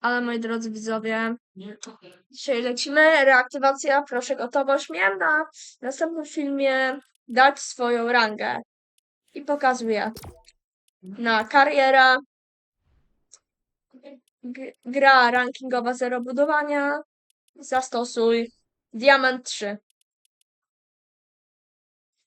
Ale moi drodzy widzowie, dzisiaj lecimy. Reaktywacja, proszę gotowość. Miałem na następnym filmie dać swoją rangę. I pokazuję. Na kariera. Gra rankingowa zero budowania. Zastosuj. Diament 3.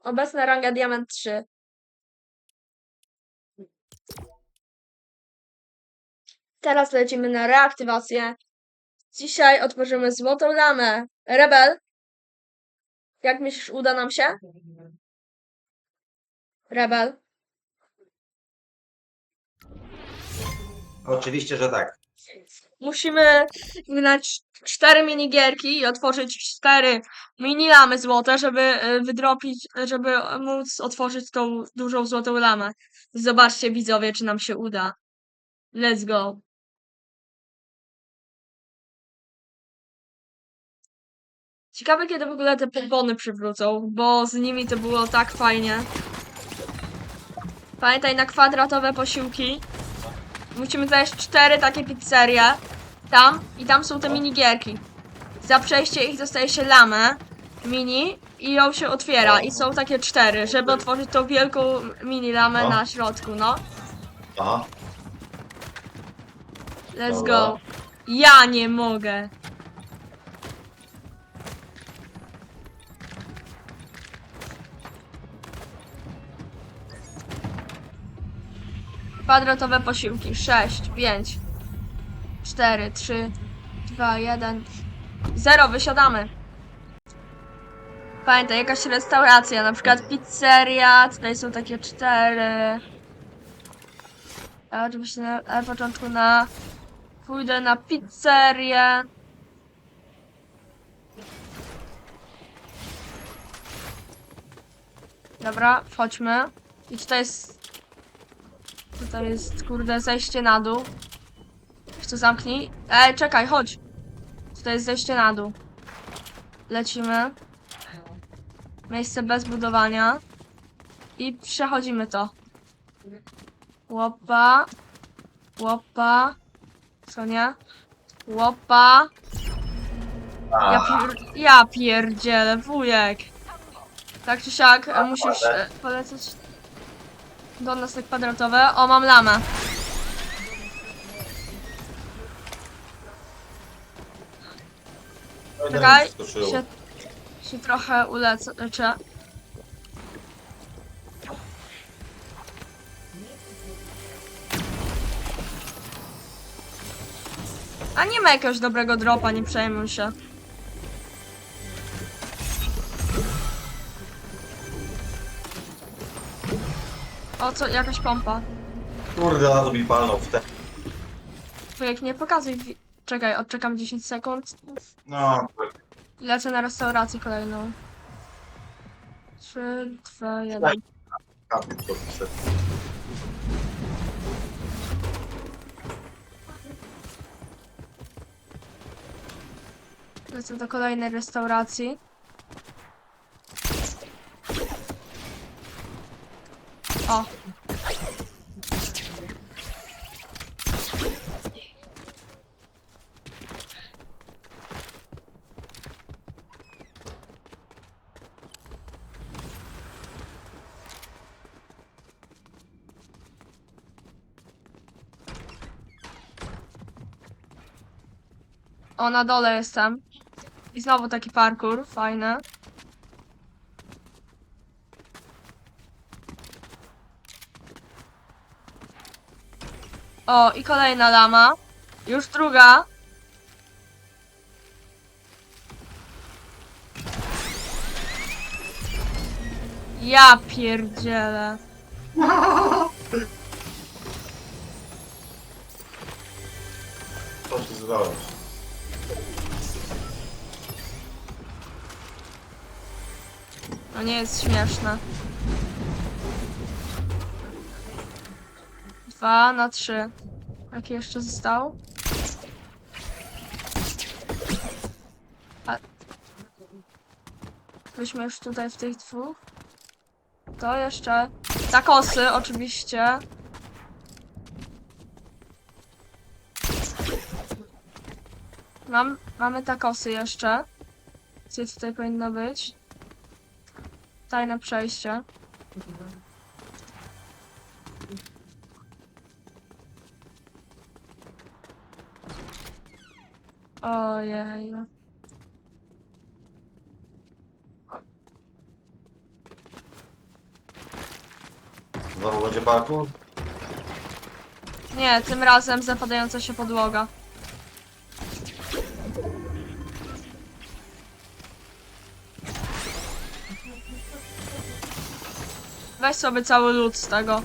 Obecna ranga Diament 3. Teraz lecimy na reaktywację. Dzisiaj otworzymy złotą lamę. Rebel. Jak myślisz, uda nam się? Rebel. Oczywiście, że tak. Musimy wygrać cztery minigierki i otworzyć cztery mini lamy złote, żeby y, wydropić, żeby móc otworzyć tą dużą złotą lamę. Zobaczcie widzowie, czy nam się uda. Let's go. Ciekawe, kiedy w ogóle te pompony przywrócą, bo z nimi to było tak fajnie. Pamiętaj na kwadratowe posiłki. Musimy znaleźć cztery takie pizzerie. Tam i tam są te minigierki. Za przejście ich dostaje się lamę mini i ją się otwiera. I są takie cztery, żeby otworzyć tą wielką mini lamę No. na środku, no. Aha. Let's Dobra. go. Ja nie mogę. Kwadratowe posiłki. 6, 5, 4, 3, 2, 1, 0. Wysiadamy. Pamiętaj, jakaś restauracja, na przykład pizzeria. Tutaj są takie cztery. Ja oczywiście na, na początku na Pójdę na pizzerię. Dobra, wchodźmy. I tutaj jest... Tutaj jest, kurde, zejście na dół. To zamknij. Ej, czekaj, chodź. Tutaj jest zejście na dół. Lecimy. Miejsce bez budowania. I przechodzimy to. Łopa. Łopa. Co nie? Łopa. Ja, pier... ja pierdzielę, wujek. Tak czy siak, e, musisz e, polecieć do nas te kwadratowe. O, mam lamę. Czekaj, się, się trochę ulecę. leczę. A nie ma jakiegoś dobrego dropa, nie przejmuj się. O, co, jakaś pompa. Kurde, na to mi palnął w te... Wujek, nie pokazuj. wi- Czekaj, odczekam 10 sekund. No, I Lecę na restaurację kolejną. 3, 2, 1. kapie to pisze. Lecę do kolejnej restauracji. O! O, na dole jestem. I znowu taki parkour, fajny. O, i kolejna lama. Już druga. Ja pierdzielę. Co ty zrobisz? To nie jest śmieszne. Dwa na trzy. Jaki jeszcze został? A... Byliśmy już tutaj w tych dwóch. To jeszcze... Takosy, oczywiście. Mam, mamy takosy jeszcze. Co tutaj powinno być? Tajne przejście. Ojej. Znowu będzie parkour? Nie, tym razem zapadająca się podłoga. Weź sobie cały lód z tego.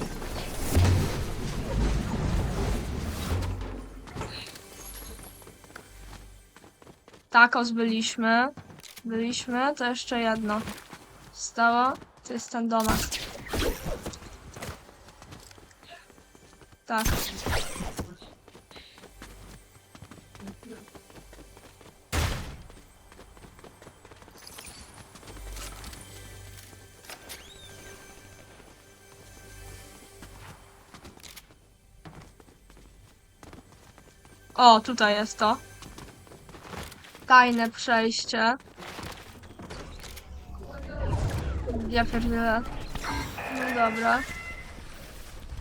Takos byliśmy. Byliśmy, to jeszcze jedno. Stało, to jest ten domek. Tak. O, tutaj jest to. Tajne przejście. Ja pierdzielę. No dobra.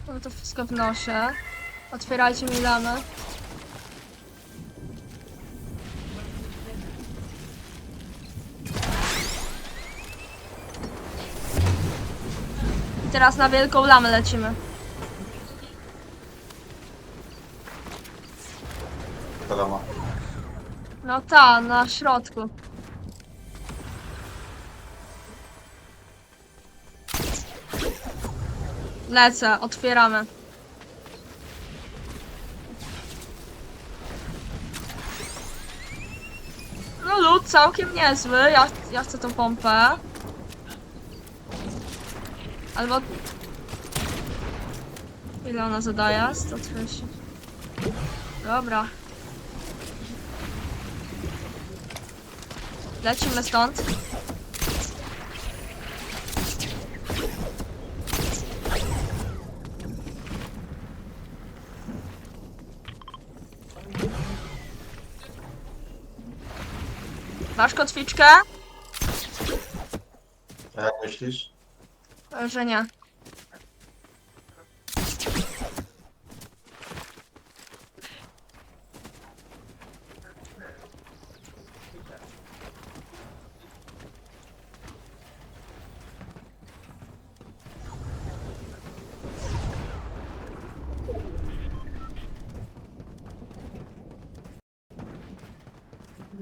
No to wszystko wnoszę. Otwierajcie mi lamy. I teraz na wielką lamę lecimy. Ta. No ta, na środku. Lecę, otwieramy. No lód całkiem niezły, ja, ja chcę tą pompę. Albo... Ile ona zadaje? 130. Dobra. Lecimy stąd. Masz kotwiczkę? A jak myślisz? E, Że nie.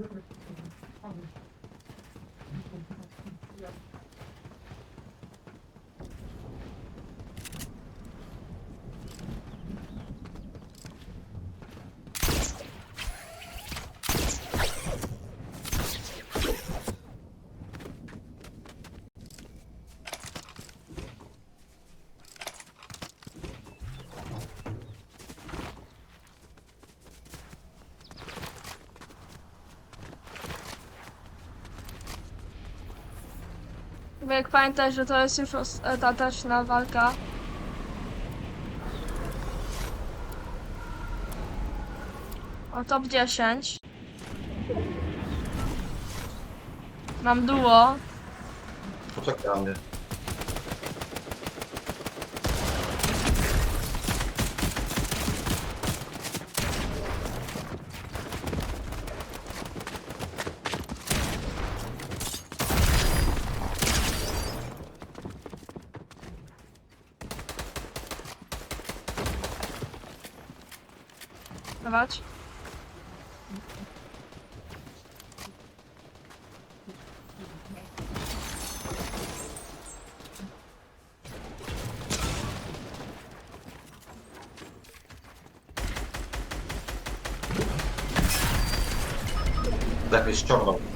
river. Bo jak pamiętaj, że to jest już ostateczna walka. O top 10. Mam duo. Poczekaj Dawać. Lepiej ściągnął.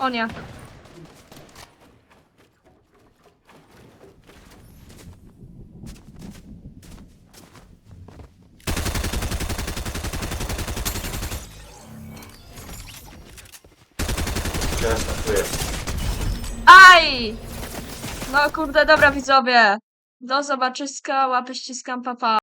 O nie. Jasne. Aj! No kurde, dobra widzowie. Do zobaczyska, łapy ściskam, papa. Pa.